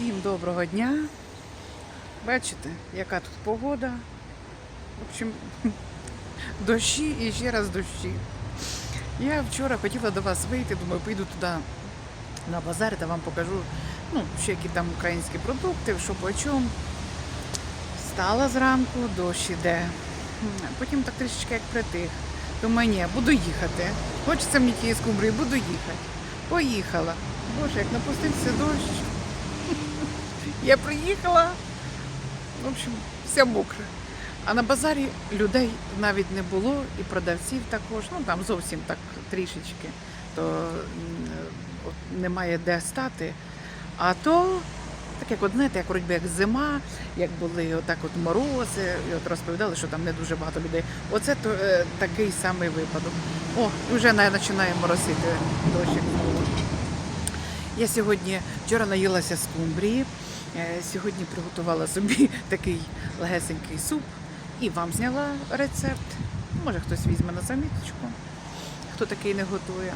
Всім доброго дня. Бачите, яка тут погода. В общем, дощі і ще раз дощі. Я вчора хотіла до вас вийти, думаю, поїду туди на базар та вам покажу, ну, ще які там українські продукти, що по чому. Встала зранку, дощ іде. Потім так трішечки як притих. Думаю, ні, буду їхати. Хочеться мені тієї скумбрії, буду їхати. Поїхала. Боже, як напустився дощ. Я приїхала, в общем, вся мокра. А на базарі людей навіть не було, і продавців також, ну там зовсім так трішечки, то немає де стати. А то, так як от, знаєте, як вроді як зима, як були отак от морози, і от розповідали, що там не дуже багато людей. Оце то, е, такий самий випадок. О, вже навіть починає моросити дощик. Я сьогодні вчора наїлася скумбрії. е, Сьогодні приготувала собі такий легесенький суп і вам зняла рецепт. Може хтось візьме на заміточку, хто такий не готує.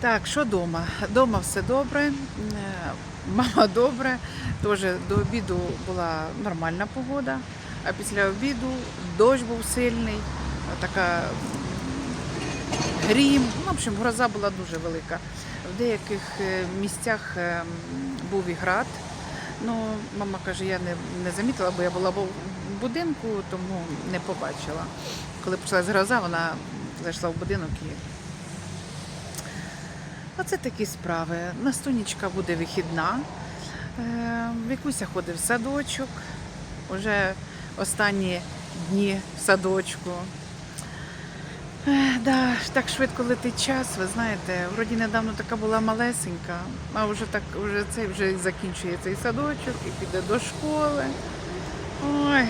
Так, що вдома? Дома все добре, е, мама добре. Теж до обіду була нормальна погода, а після обіду дощ був сильний, така грім. В общем, гроза була дуже велика. В деяких е, місцях е, був і град. Ну, мама каже, я не, не замітила, бо я була в будинку, тому не побачила. Коли почалась гроза, вона зайшла в будинок і. Оце такі справи. Настунічка буде вихідна. Е, Вікуся ходить в садочок. Уже останні дні в садочку. Да, так швидко летить час, ви знаєте, вроді недавно така була малесенька, а вже так, вже цей вже закінчує цей садочок і піде до школи. Ой,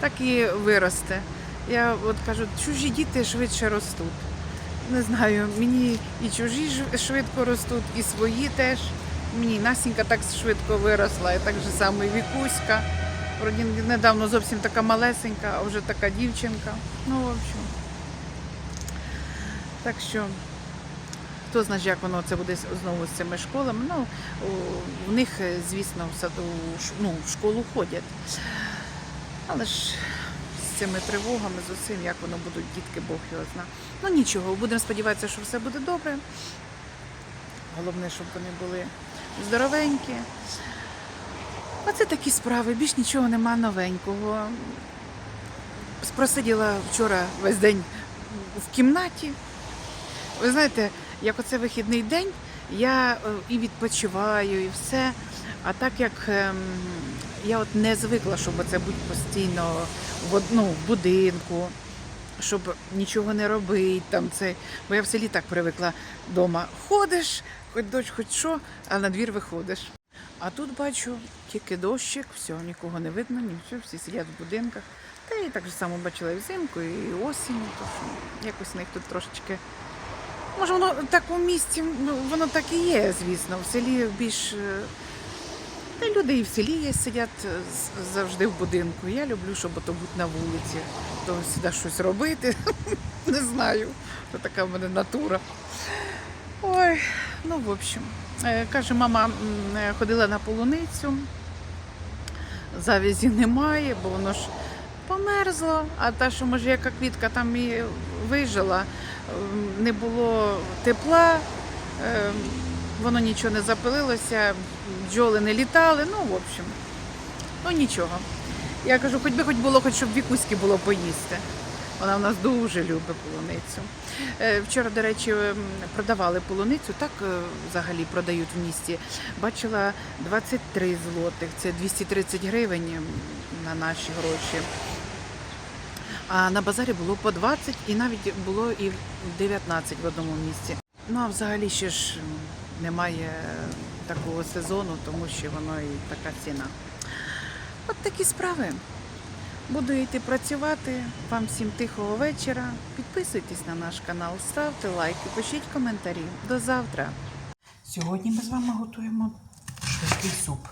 так і виросте. Я от кажу, чужі діти швидше ростуть. Не знаю, мені і чужі швидко ростуть, і свої теж. Мені Насінька так швидко виросла, і так же само і Вікуська. Недавно зовсім така малесенька, а вже така дівчинка. Ну, в общем. Так що, хто знає, як воно це буде знову з цими школами. Ну, в них, е, звісно, в саду, ну, в школу ходять. Але ж з цими тривогами, з усім, як воно будуть дітки, Бог його зна. Ну нічого, будемо сподіватися, що все буде добре. Головне, щоб вони були здоровенькі. Оце такі справи, більш нічого нема новенького. Просиділа вчора весь день в кімнаті. Ви знаєте, як оце вихідний день, я е, і відпочиваю, і все. А так як ем, я от не звикла, щоб це бути постійно в, од- ну, в будинку, щоб нічого не робити. Там, це, бо я в селі так привикла вдома. Ходиш, хоч дощ, хоч що, а на двір виходиш. А тут бачу тільки дощик, все, нікого не видно, нічого, всі сидять в будинках. Та і так же само бачила і взимку, і осінню, то що якось у них тут трошечки. Може, воно так у місті, ну, воно так і є, звісно. В селі більш. е, Та люди і в селі є, сидять е, завжди в будинку. Я люблю, щоб ото бути на вулиці, то сюди щось робити. Не знаю. То така в мене натура. Ой, ну в общем. Е, Каже, мама е, ходила на полуницю. Завязі немає, бо воно ж померзло. А та, що може яка квітка там і вижила, не було тепла, ем, воно нічого не запилилося, бджоли не літали. Ну, в общем, ну нічого. Я кажу, хоч би хоч було, хоч щоб вікуськи було поїсти. Вона в нас дуже любить полуницю. Е, Вчора, до речі, продавали полуницю, так е, взагалі продають в місті. Бачила 23 злотих, це 230 гривень на наші гроші. А на базарі було по 20 і навіть було і 19 в одному місці. Ну а взагалі ще ж немає такого сезону, тому що воно і така ціна. От такі справи. Буду йти працювати. Вам всім тихого вечора. Підписуйтесь на наш канал, ставте лайки, пишіть коментарі. До завтра. Сьогодні ми з вами готуємо швидкий суп.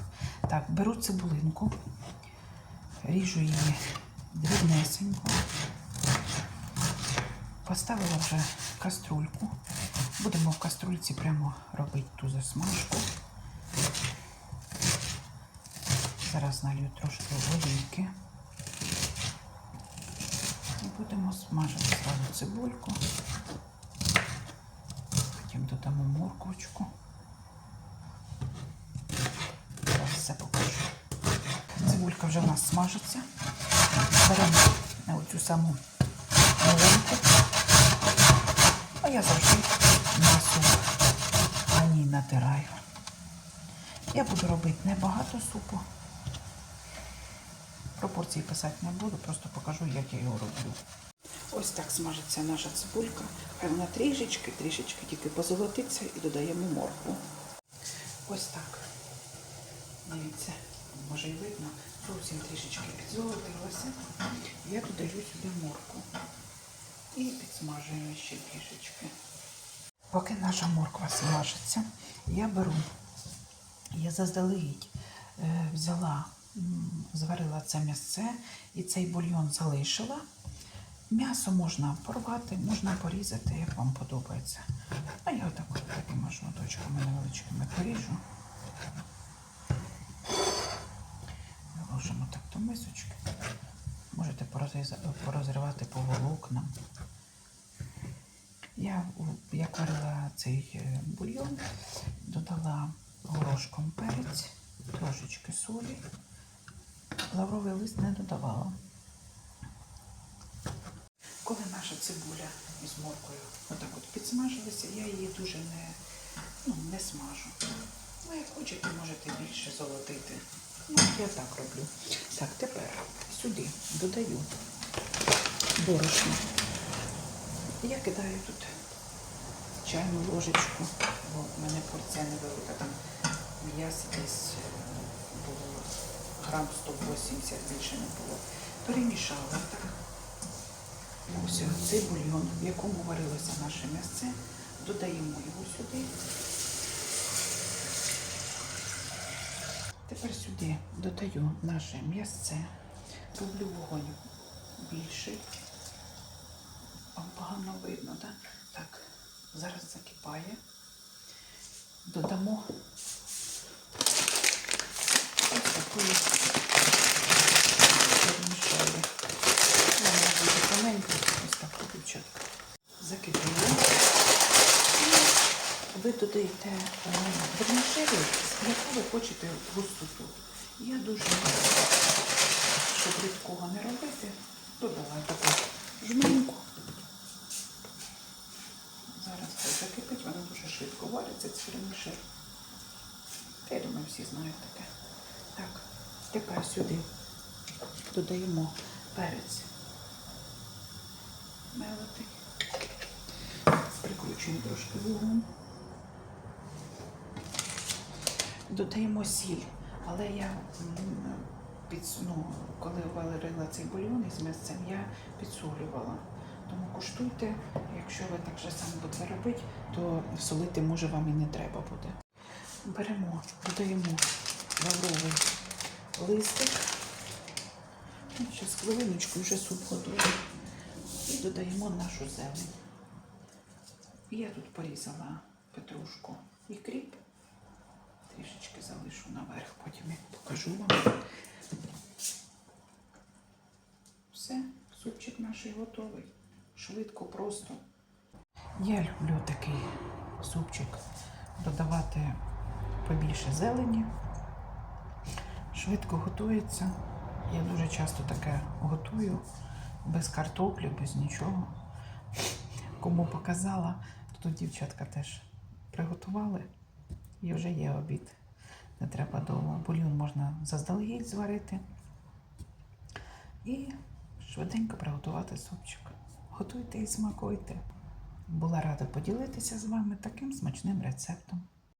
Так, беру цибулинку, ріжу її дрібнесенько. Поставила вже каструльку. Будемо в каструльці прямо робити ту засмажку. Зараз налью трошки олійки. Будемо смажити зразу цибульку. Потім додамо морквочку. Зараз все покажу. Цибулька вже в нас смажиться. Беремо на оцю саму маленьку. А я завжди м'ясо на ній натираю. Я буду робити небагато супу. Пропорції писати не буду, просто покажу, як я його роблю. Ось так смажиться наша цибулька. Хай вона трішечки, трішечки тільки позолотиться і додаємо моркву. Ось так. Дивіться, може й видно, зовсім трішечки підзолотилося. Я додаю сюди моркву. І підсмажуємо ще трішечки. Поки наша морква смажиться, я беру, я заздалегідь е, взяла, зварила це м'ясце і цей бульйон залишила. М'ясо можна порвати, можна порізати, як вам подобається. А я отак от такими шматочками невеличкими поріжу. Ложимо так до мисочки. Можете порозривати по волокнам. Я, як варила цей е, бульйон, додала горошком перець, трошечки солі. Лавровий лист не додавала. Коли наша цибуля з моркою отак от підсмажилася, я її дуже не, ну, не смажу. Ну, як хочете, можете більше золотити. Ну, я так роблю. Так, тепер сюди додаю борошно. Я кидаю тут чайну ложечку, бо в мене порція невелика, там м'яса десь грам 180, більше не було. Перемішала так. Ось цей бульйон, в якому варилося наше м'ясце, додаємо його сюди. Тепер сюди додаю наше м'ясце, роблю вогонь більший. Вам погано видно, так? Так, зараз закипає. Додамо ось такої перемішали. Вона буде тоненька, ось так, дівчатка. Закипає. І ви додаєте вермішелі, яку ви хочете густоту. Я дуже, щоб рідкого не робити, додала таку жменьку. Зараз це закипить, воно дуже швидко вариться, це вермішель. Та я думаю, всі знають таке. Так, тепер сюди додаємо перець. Мелотий. Прикручуємо трошки вугон. Додаємо сіль, але я ну, коли варила цей бульйон із м'ясцем, я підсолювала. Тому куштуйте, якщо ви так же само будете робити, то солити може вам і не треба буде. Беремо, додаємо лавровий листик. Зараз хвилиночку вже суп готовий. І додаємо нашу зелень. Я тут порізала петрушку і кріп. Трішечки залишу наверх, потім я покажу вам. Все, супчик наш готовий. Швидко, просто. Я люблю такий супчик додавати побільше зелені. Швидко готується. Я дуже часто таке готую без картоплі, без нічого. Кому показала, то дівчатка теж приготували і вже є обід. Не треба довго. Бульйон можна заздалегідь зварити і швиденько приготувати супчик. Готуйте і смакуйте. Була рада поділитися з вами таким смачним рецептом.